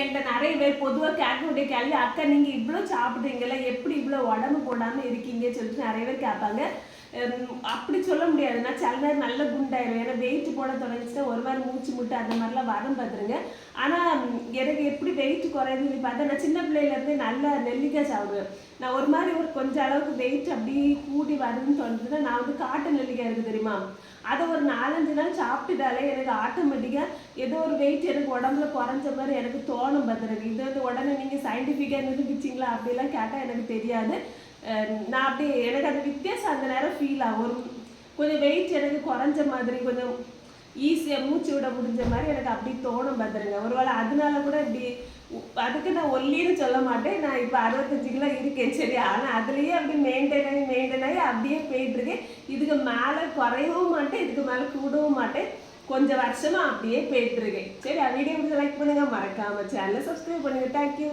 என்கிட்ட நிறைய பேர் பொதுவாக கேட்கக்கூடிய கேள்வி அக்கா நீங்கள் இவ்வளோ சாப்பிட்றீங்களா எப்படி இவ்வளோ உடம்பு போடாமல் இருக்கீங்க சொல்லிட்டு நிறைய பேர் கேட்பாங்க. அப்படி சொல்ல முடியாது நான் சில நேரம் நல்ல குண்டாயிரும். ஏன்னா வெயிட் போட தொடங்கிச்சுன்னா ஒரு வாரம் மூச்சு முட்டை அந்த மாதிரிலாம் வரும் பார்த்துருங்க. ஆனால் எனக்கு எப்படி வெயிட் குறையுதுன்னு பார்த்தா நான் சின்ன பிள்ளையிலேருந்தே நல்லா நெல்லிக்காய் சாப்பிடுவேன். நான் ஒரு மாதிரி ஒரு கொஞ்சம் அளவுக்கு வெயிட் அப்படி கூடி வருதுன்னு தோணுதுன்னா நான் வந்து காட்டு நெல்லிக்காய் இருக்குது தெரியுமா? அதை ஒரு நாலஞ்சு நாள் சாப்பிட்டுட்டாலே எனக்கு ஆட்டோமேட்டிக்காக ஏதோ ஒரு வெயிட் எனக்கு உடம்புல குறைஞ்ச மாதிரி எனக்கு தோணும் பார்த்துருக்கு இது வந்து உடனே நீங்கள் சயின்டிஃபிக்காக நிரூபிச்சிங்களா அப்படிலாம் கேட்டால் எனக்கு தெரியாது. நான் அப்படி எனக்கு அந்த வித்தியாசம் ஃபீல் ஆகும். கொஞ்சம் வெயிட் எனக்கு குறைஞ்ச மாதிரி கொஞ்சம் ஈஸியாக மூச்சு விட முடிஞ்ச மாதிரி எனக்கு அப்படி தோணும் பார்த்துருங்க ஒருவேளை அதனால கூட இப்படி அதுக்கு நான் ஒல்லின்னு சொல்ல மாட்டேன். நான் இப்போ அறுபத்தஞ்சு கிலோ இருக்கேன் சரி. ஆனால் அதுலேயே அப்படி மெயின்டைன் ஆகி மெயின்டைன் ஆகி அப்படியே போயிட்டுருக்கேன் இதுக்கு மேலே குறையவும் மாட்டேன் இதுக்கு மேலே கூடவும் மாட்டேன். கொஞ்சம் வருஷமா அப்படியே போயிட்டுருக்கேன் சரி வீடியோ லைக் பண்ணுங்க. மறக்காம சேனலை சப்ஸ்கிரைப் பண்ணுங்க. தேங்க்யூ